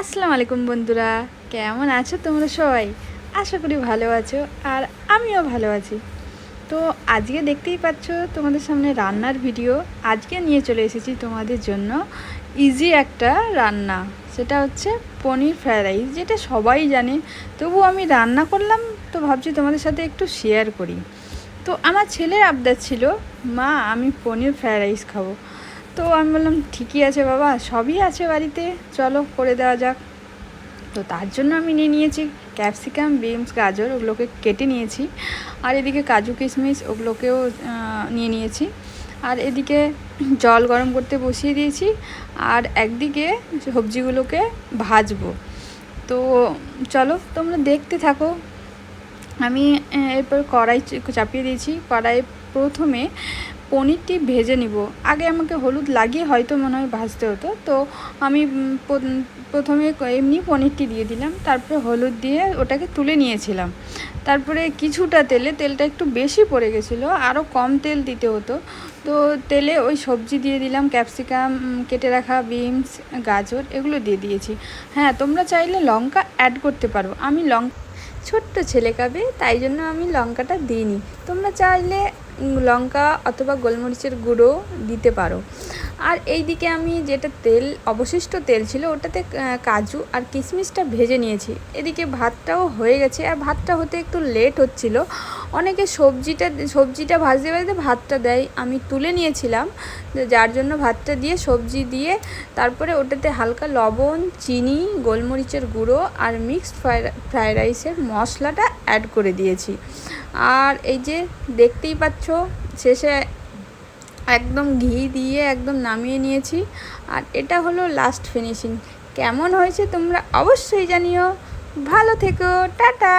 আসসালামু আলাইকুম বন্ধুরা, কেমন আছো তোমরা সবাই? আশা করি ভালো আছো আর আমিও ভালো আছি। তো আজকে দেখতেই পাচ্ছ তোমাদের সামনে রান্নার ভিডিও। আজকে নিয়ে চলে এসেছি তোমাদের জন্য ইজি একটা রান্না। সেটা হচ্ছে পনির ফ্রায়েড রাইস, যেটা সবাই জানে। তবু আমি রান্না করলাম তো ভাবছি তোমাদের সাথে একটু শেয়ার করি। তো আমার ছেলের আবদার ছিল, মা, আমি পনির ফ্রায়েড রাইস খাব। তো আমি বললাম, ঠিকই আছে বাবা, সবই আছে বাড়িতে, চলো করে দেওয়া যাক। তো তার জন্য আমি নিয়ে নিয়েছি ক্যাপসিকাম, বিনস, গাজর, ওগুলোকে কেটে নিয়েছি। আর এদিকে কাজু কিশমিশ, ওগুলোকেও নিয়ে নিয়েছি। আর এদিকে জল গরম করতে বসিয়ে দিয়েছি। আর একদিকে সবজিগুলোকে ভাজবো। তো চলো, তোমরা দেখতে থাকো। আমি এরপর কড়াই চাপিয়ে দিয়েছি। কড়াই প্রথমে পনিরটি ভেজে নিব। আগে আমাকে হলুদ লাগিয়ে হয়তো মনে হয় ভাজতে হতো। তো আমি প্রথমে এমনি পনিরটি দিয়ে দিলাম। তারপরে হলুদ দিয়ে ওটাকে তুলে নিয়েছিলাম। তারপরে কিছুটা তেলে, তেলটা একটু বেশি পড়ে গেছিল আরও কম তেল দিতে হতো। তো তেলে ওই সবজি দিয়ে দিলাম, ক্যাপসিকাম কেটে রাখা বিনস, গাজর, এগুলো দিয়ে দিয়েছি। হ্যাঁ তোমরা চাইলে লঙ্কা অ্যাড করতে পারো। আমি লঙ্কা ছোট্ট ছেলে খাবে, তাই জন্য আমি লঙ্কাটা দিইনি। তোমরা চাইলে লঙ্কা অথবা গোলমরিচের গুঁড়ো দিতে পারো। আর এই দিকে আমি যেটা তেল, অবশিষ্ট তেল ছিল, ওটাতে কাজু আর কিশমিশটা ভেজে নিয়েছি। এদিকে ভাতটাও হয়ে গেছে, আর ভাতটা হতে একটু লেট হচ্ছিল। অনেকে সবজিটা সবজিটা ভাজতে ভাজতে ভাতটা দেয়। আমি তুলে নিয়েছিলাম যার জন্য ভাতটা দিয়ে সবজি দিয়ে তারপরে ওটাতে হালকা লবণ, চিনি, গোলমরিচের গুঁড়ো আর মিক্সড ফ্রায়েড রাইসের মশলাটা অ্যাড করে দিয়েছি। আর এই যে দেখতেই পাচ্ছ, শেষে একদম ঘি দিয়ে একদম নামিয়ে নিয়েছি। আর এটা হলো লাস্ট ফিনিশিং কেমন হয়েছে তোমরা অবশ্যই জানিও। ভালো থেকো, টাটা!